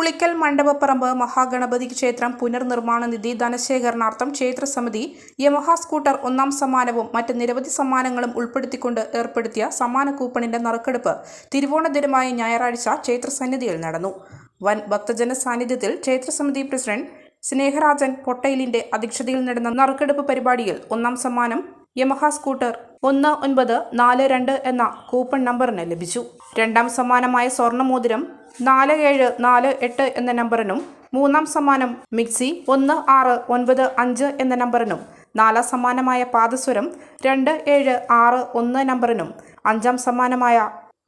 ഉളിക്കൽ മണ്ഡപപ്പറമ്പ് മഹാഗണപതി ക്ഷേത്രം പുനർനിർമ്മാണ നിധി ധനശേഖരണാർത്ഥം ക്ഷേത്രസമിതി Yamaha scooter ഒന്നാം സമ്മാനവും മറ്റ് നിരവധി സമ്മാനങ്ങളും ഉൾപ്പെടുത്തിക്കൊണ്ട് ഏർപ്പെടുത്തിയ സമ്മാന കൂപ്പണിന്റെ നറുക്കെടുപ്പ് തിരുവോണ ദിനമായ ഞായറാഴ്ച ക്ഷേത്രസന്നിധിയിൽ നടന്നു. വൻ ഭക്തജന സാന്നിധ്യത്തിൽ ക്ഷേത്രസമിതി പ്രസിഡന്റ് സ്നേഹരാജൻ പൊട്ടയിലിന്റെ അധ്യക്ഷതയിൽ നടന്ന നറുക്കെടുപ്പ് പരിപാടിയിൽ ഒന്നാം സമ്മാനം യമഹ സ്കൂട്ടർ ഒന്ന് ഒൻപത് നാല് രണ്ട് എന്ന കൂപ്പൺ നമ്പറിന് ലഭിച്ചു. രണ്ടാം സമ്മാനമായ സ്വർണമോതിരം നാല് ഏഴ് നാല് എട്ട് എന്ന നമ്പറിനും മൂന്നാം സമ്മാനം മിക്സി ഒന്ന് ആറ് ഒൻപത് അഞ്ച് എന്ന നമ്പറിനും നാലാം സമ്മാനമായ പാദസ്വരം രണ്ട് ഏഴ് ആറ് ഒന്ന് നമ്പറിനും അഞ്ചാം സമ്മാനമായ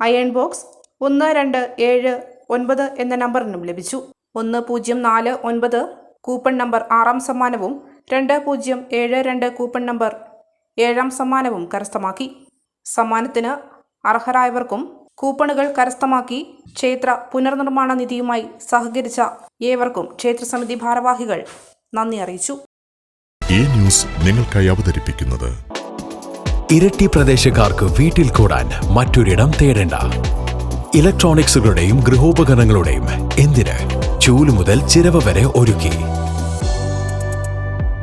അയൺ ബോക്സ് ഒന്ന് രണ്ട് ഏഴ് ഒൻപത് എന്ന നമ്പറിനും ലഭിച്ചു. ഒന്ന് പൂജ്യം നാല് ഒൻപത് കൂപ്പൺ നമ്പർ ആറാം സമ്മാനവും രണ്ട് പൂജ്യം ഏഴ് രണ്ട് കൂപ്പൺ നമ്പർ ഏഴാം സമ്മാനവും കരസ്ഥമാക്കി. സമ്മാനത്തിന് അർഹരായവർക്കും കൂപ്പണുകൾ കരസ്ഥമാക്കി ക്ഷേത്ര പുനർനിർമ്മാണ നിധിയുമായി സഹകരിച്ച ഏവർക്കും ക്ഷേത്രസമിതി ഭാരവാഹികൾ നന്ദി അറിയിച്ചു. ഈ ന്യൂസ് നിങ്ങൾക്കായി അവതരിപ്പിക്കുന്നത് ഇരട്ടി പ്രദേശക്കാർക്ക് വീട്ടിൽ കൂടാൻ മറ്റൊരിടം തേടേണ്ട. ഇലക്ട്രോണിക്സുകളുടെയും ഗൃഹോപകരണങ്ങളുടെയും എന്തിന് ചൂൽ മുതൽ ചിരവ വരെ ഒരുക്കി.